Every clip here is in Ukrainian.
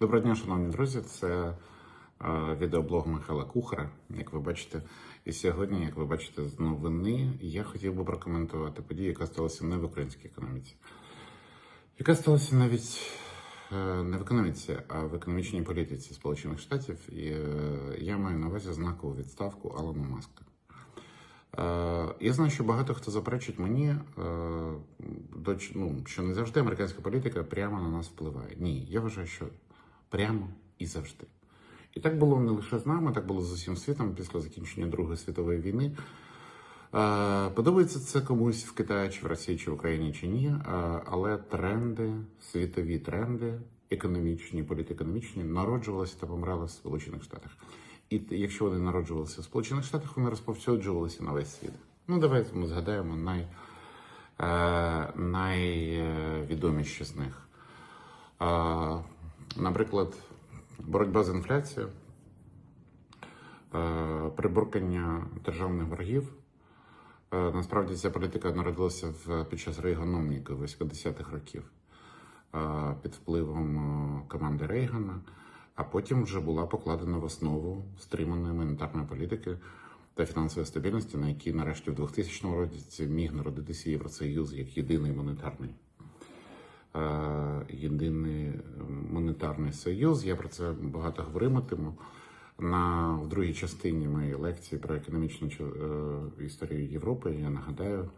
Доброго дня, шановні друзі. Це е, відеоблог Михайла Кухара, як ви бачите. І сьогодні, як ви бачите, з новини я хотів би прокоментувати подію, яка сталася не в українській економіці, яка сталася навіть е, не в економіці, а в економічній політиці Сполучених Штатів. І е, я маю на увазі знакову відставку Алана Маска. Я знаю, що багато хто заперечить мені, ну, що не завжди американська політика прямо на нас впливає. Ні, я вважаю, що прямо і завжди. І так було не лише з нами, так було з усім світом після закінчення Другої світової війни. Е, Подобається це комусь в Китаї, чи в Росії, чи в Україні, чи ні. е, Але тренди, світові тренди, економічні, політекономічні, народжувалися та помирали в Сполучених Штатах. І якщо вони народжувалися в Сполучених Штатах, вони розповсюджувалися на весь світ. Ну, давайте ми згадаємо най, е, найвідоміші з них. Наприклад, боротьба з інфляцією, е, приборкання державних боргів. Е, Насправді ця політика народилася під час Рейгономіки 80-х років е, під впливом команди Рейгана, а потім вже була покладена в основу стриманої монетарної політики та фінансової стабільності, на якій нарешті в 2000 році міг народитися Євросоюз як єдиний монетарний єдиний е, монетарний союз. Я про це багато говоритиму. На в другій частині моєї лекції про економічну е, історію Європи я нагадаю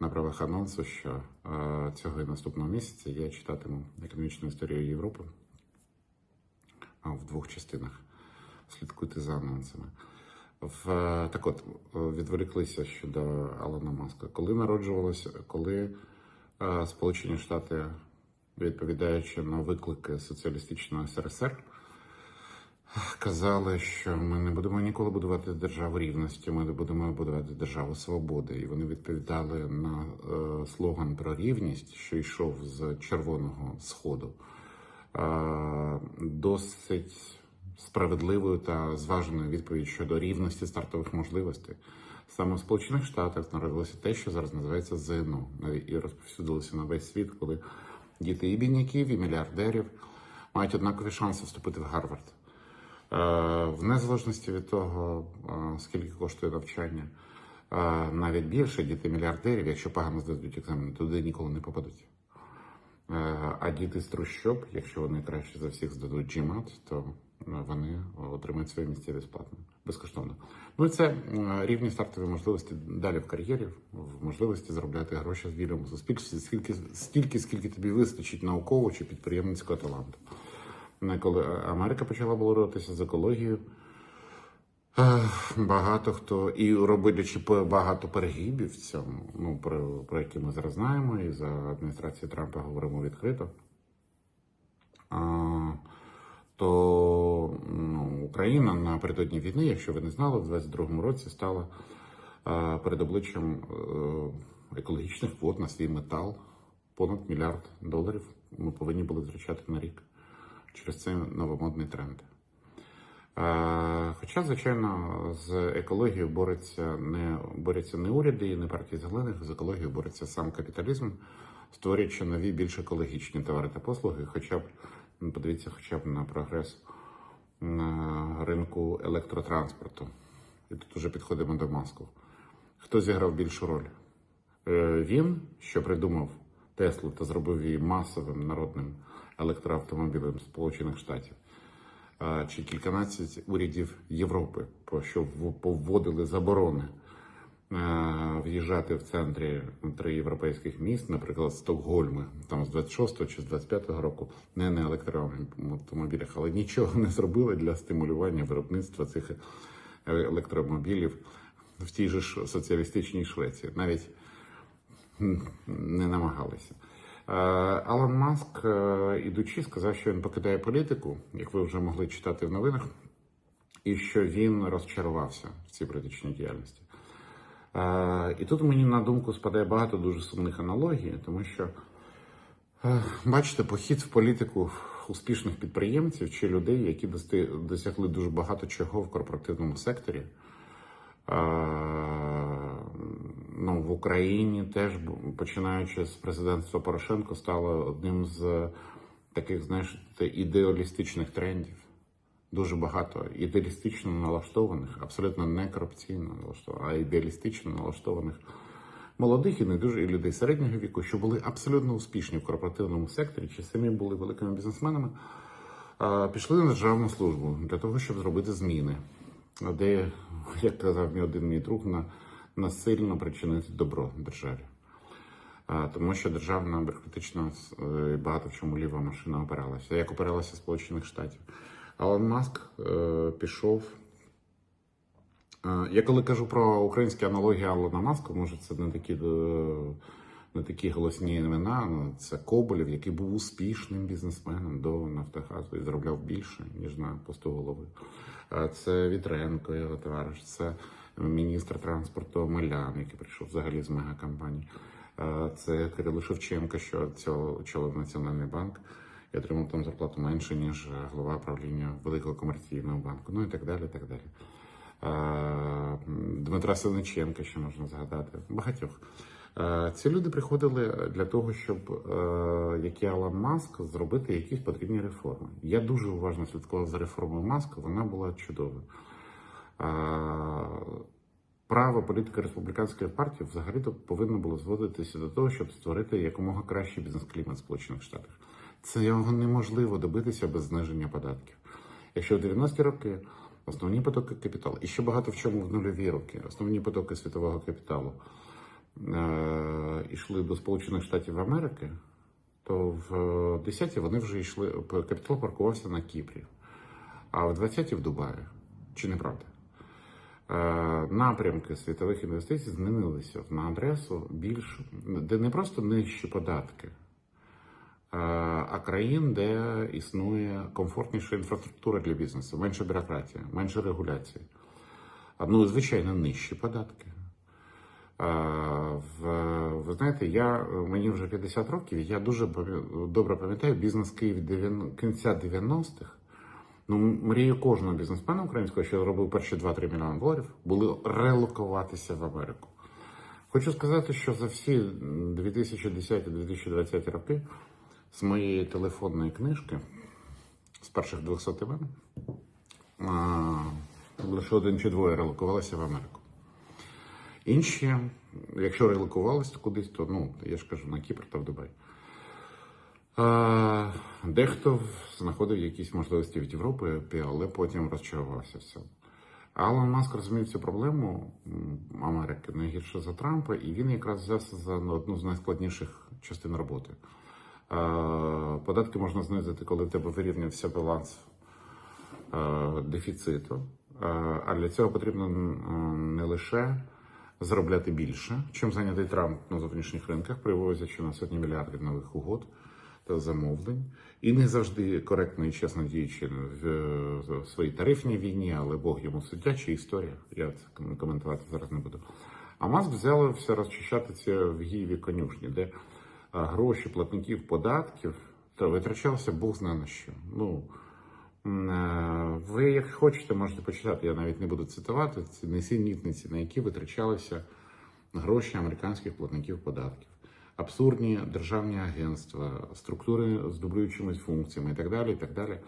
на правах анонсу, що е, цього і наступного місяця я читатиму економічну історію Європи в двох частинах. Слідкуйте за анонсами. В, е, так от, е, відволіклися щодо Алана Маска. Коли народжувалося, коли Сполучені Штати, відповідаючи на виклики соціалістичного СРСР, казали, що ми не будемо ніколи будувати державу рівності, ми не будемо будувати державу свободи. І вони відповідали на е, слоган про рівність, що йшов з Червоного Сходу. Досить справедливою та зваженою відповідь щодо рівності стартових можливостей. Саме в Сполучених Штатах народилося те, що зараз називається ЗНО, і розповсюдилося на весь світ, коли діти і бідняків, і мільярдерів мають однакові шанси вступити в Гарвард. Е, В незалежності від того, е, скільки коштує навчання, е, навіть більше діти мільярдерів, якщо погано здадуть екзамен, туди ніколи не попадуть. А діти з трущоб, якщо вони краще за всіх здадуть GMAT, то вони отримають своє місце безплатно, безкоштовно. Ну і це рівні стартові можливості далі в кар'єрі, в можливості заробляти гроші в вільному суспільстві, скільки, стільки, скільки тобі вистачить наукового чи підприємницького таланту. Коли Америка почала боротися з екологією, Багато хто і по- багато перегибів в цьому, ну про, про які ми зараз знаємо, і за адміністрації Трампа говоримо відкрито. То ну, Україна напередодні війни, якщо ви не знали, в 22-му році стала а, перед обличчям е, екологічних квот на свій метал понад мільярд доларів. Ми повинні були втрачати на рік через цей новомодний тренд. Е, Хоча, звичайно, з екологією бореться не борються не уряди і не партії зелених, з екологією бореться сам капіталізм, створюючи нові більш екологічні товари та послуги. Хоча б подивіться, хоча б на прогрес на ринку електротранспорту. І тут уже підходимо до маску. Хто зіграв більшу роль? Е, Він, що придумав Теслу та зробив її масовим народним електроавтомобілем Сполучених Штатів чи кільканадцять урядів Європи, що повводили заборони е, в'їжджати в центрі три європейських міст, наприклад, Стокгольми, там з 26 чи з 25 року, не на електроавтомобілях, але нічого не зробили для стимулювання виробництва цих е, електромобілів в тій же соціалістичній Швеції. Навіть не намагалися. Е, Алан Маск, е, ідучи, сказав, що він покидає політику, як ви вже могли читати в новинах, і що він розчарувався в цій політичній діяльності. І тут мені на думку спадає багато дуже сумних аналогій, тому що, е, бачите, похід в політику успішних підприємців чи людей, які досягли дуже багато чого в корпоративному секторі. Ну, в Україні теж починаючи з президентства Порошенко стало одним з таких, знаєш, ідеалістичних трендів. Дуже багато ідеалістично налаштованих, абсолютно не корупційно налаштованих, а ідеалістично налаштованих молодих і не дуже і людей середнього віку, що були абсолютно успішні в корпоративному секторі, чи самі були великими бізнесменами, пішли на державну службу для того, щоб зробити зміни, де, як казав мій один мій друг, на, насильно причинити добро державі. Тому що державна бюрократична е, багато в чому ліва машина опиралася. Як опиралася Сполучених Штатів. Алан Маск е, пішов. Е, я коли кажу про українські аналогії Алана Маска, може це не такі, е, не такі голосні імена. Це Коболєв, який був успішним бізнесменом до Нафтогазу і заробляв більше, ніж на посту голови. Е, Це Вітренко, його товариш, це міністр транспорту Милян, який прийшов взагалі з мегакомпанії. Е, Це Кирило Шевченко, що цього очолив Національний банк і отримав там зарплату менше, ніж е, голова правління великого комерційного банку. Ну і так далі. так далі. Е, Дмитра Синиченка ще можна згадати. Багатьох. Е, Ці люди приходили для того, щоб, як і Алан Маск, зробити якісь потрібні реформи. Я дуже уважно слідкував за реформою Маска, вона була чудовою. Е, Право політики республіканської партії взагалі то повинно було зводитися до того, щоб створити якомога кращий бізнес-клімат в Сполучених Штатах. Це його неможливо добитися без зниження податків. Якщо в 90-ті роки основні потоки капіталу, і ще багато в чому в нульові роки, основні потоки світового капіталу е- йшли до Сполучених Штатів Америки, то в 10-ті вони вже йшли, капітал паркувався на Кіпрі, а в 20-ті в Дубаї. Чи не правда? Е, напрямки світових інвестицій змінилися на адресу більш де не просто нижчі податки, е, а країн, де існує комфортніша інфраструктура для бізнесу, менше бюрократія, менше регуляції. Ну, звичайно, нижчі податки. Ви знаєте, я, мені вже 50 років, я дуже добре пам'ятаю бізнес Київ кінця 90-х. Ну, мрію кожного бізнесмена українського, що робив перші 2-3 мільйони доларів, були релокуватися в Америку. Хочу сказати, що за всі 2010-2020 роки з моєї телефонної книжки, з перших 200 імен, лише один чи двоє релокувалися в Америку. Інші, якщо релокувалися кудись, то ну, я ж кажу, на Кіпр та в Дубай. А, Дехто знаходив якісь можливості від Європи, але потім розчарувався в. Алан Маск розумів цю проблему Америки не гірше за Трампа, і він якраз взявся за одну з найскладніших частин роботи. А, Податки можна знизити, коли в тебе вирівнявся баланс е, дефіциту. Е, А для цього потрібно не лише заробляти більше, чим зайнятий Трамп на зовнішніх ринках, привозячи на сотні мільярдів нових угод та замовлень, і не завжди коректно і чесно діючи в, своїй тарифній війні, але Бог йому суддя чи історія. Я це коментувати зараз не буду. А Маск взявся розчищати це в Гієві конюшні, де гроші платників податків та витрачалися Бог знає на що. Ну, е, Ви, як хочете, можете почитати. Я навіть не буду цитувати ці несенітниці, на які витрачалися гроші американських платників податків, абсурдні державні агентства, структури з дублюючимись функціями і так далі. І так далі.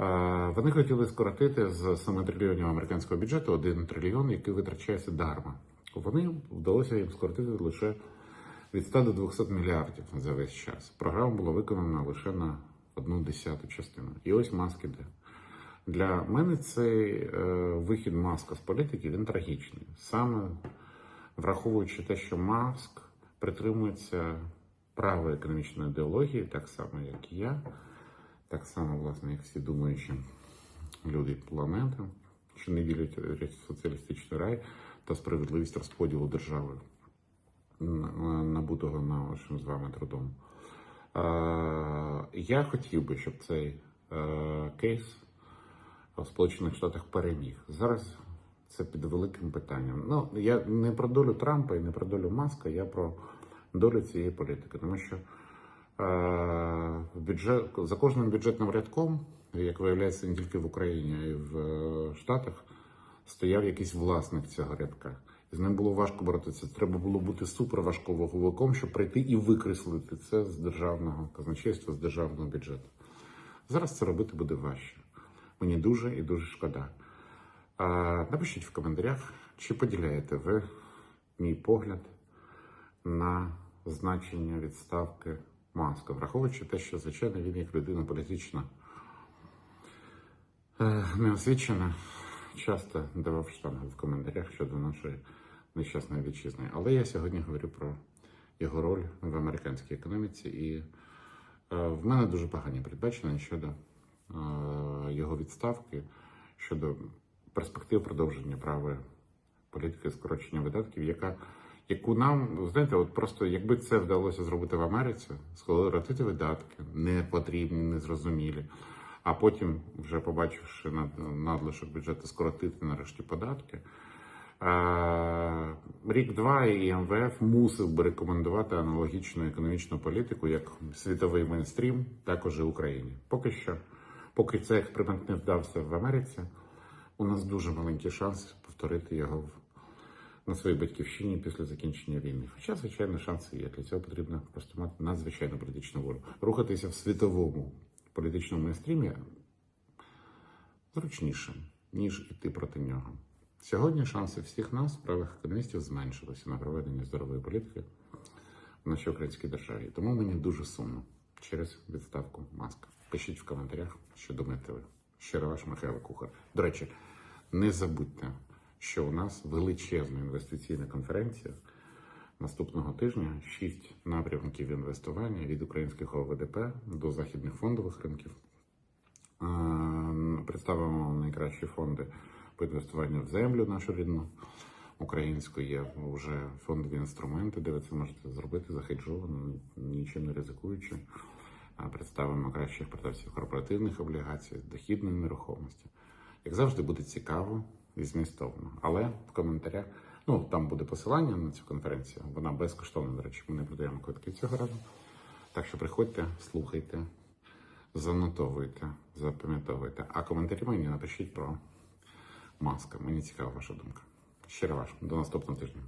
Е, Вони хотіли скоротити з 7 трильйонів американського бюджету 1 трильйон, який витрачається дарма. Вони вдалося їм скоротити лише від 100 до 200 мільярдів за весь час. Програма була виконана лише на одну десяту частину. І ось маск іде. Для мене цей е, вихід маска з політики він трагічний. Саме враховуючи те, що Маск притримується правої економічної ідеології, так само, як і я, так само, власне, як всі думаючі люди планети, що не вірять в соціалістичний рай та справедливість розподілу держави набутого нашим з вами трудом. Е, Я хотів би, щоб цей е, кейс в Сполучених Штатах переміг. Зараз це під великим питанням. Ну, я не про долю Трампа і не про долю Маска, я про долю цієї політики. Тому що е, бюджет, за кожним бюджетним рядком, як виявляється, не тільки в Україні, а й в Штатах, стояв якийсь власник цього рядка. З ним було важко боротися. Треба було бути суперважковаговиком, щоб прийти і викреслити це з державного казначейства, з державного бюджету. Зараз це робити буде важче. Мені дуже і дуже шкода. А, напишіть в коментарях, чи поділяєте ви мій погляд на значення відставки Маска, враховуючи те, що, звичайно, він як людина політична е, неосвічена, часто давав штанги в коментарях щодо нашої нещасної вітчизни. Але я сьогодні говорю про його роль в американській економіці, і е, в мене дуже погані передбачення щодо е, його відставки, щодо перспектив продовження правої політики скорочення видатків, яка яку нам знаєте, от просто якби це вдалося зробити в Америці, скоротити видатки не потрібні, незрозумілі. А потім, вже побачивши над- надлишок бюджету, скоротити нарешті податки. Е, Рік-два і МВФ мусив би рекомендувати аналогічну економічну політику, як світовий мейнстрім, також і Україні. Поки що, поки цей експеримент не вдався в Америці, у нас дуже маленький шанс повторити його на своїй батьківщині після закінчення війни. Хоча, звичайно, шанси є. Для цього потрібно просто мати надзвичайну політичну волю. Рухатися в світовому політичному мейнстрімі зручніше, ніж іти проти нього. Сьогодні шанси всіх нас, правих економістів, зменшилися на проведення здорової політики в нашій українській державі. Тому мені дуже сумно через відставку маска. Пишіть в коментарях, що думаєте ви. Щиро ваш Михайло Кухар. До речі, не забудьте, що у нас величезна інвестиційна конференція наступного тижня. Шість напрямків інвестування від українського ОВДП до західних фондових ринків. Представимо вам найкращі фонди по інвестуванню в землю нашу рідну українську. Є вже фондові інструменти, де ви це можете зробити захеджовано, нічим не ризикуючи. Представимо кращих продавців корпоративних облігацій, дохідної нерухомості. Як завжди, буде цікаво і змістовно. Але в коментарях, ну там буде посилання на цю конференцію. Вона безкоштовна, до речі, ми не продаємо квитки цього разу. Так що приходьте, слухайте, занотовуйте, запам'ятовуйте. А коментарі мені напишіть про маска. Мені цікава ваша думка. Щиро ваш. До наступного тижня.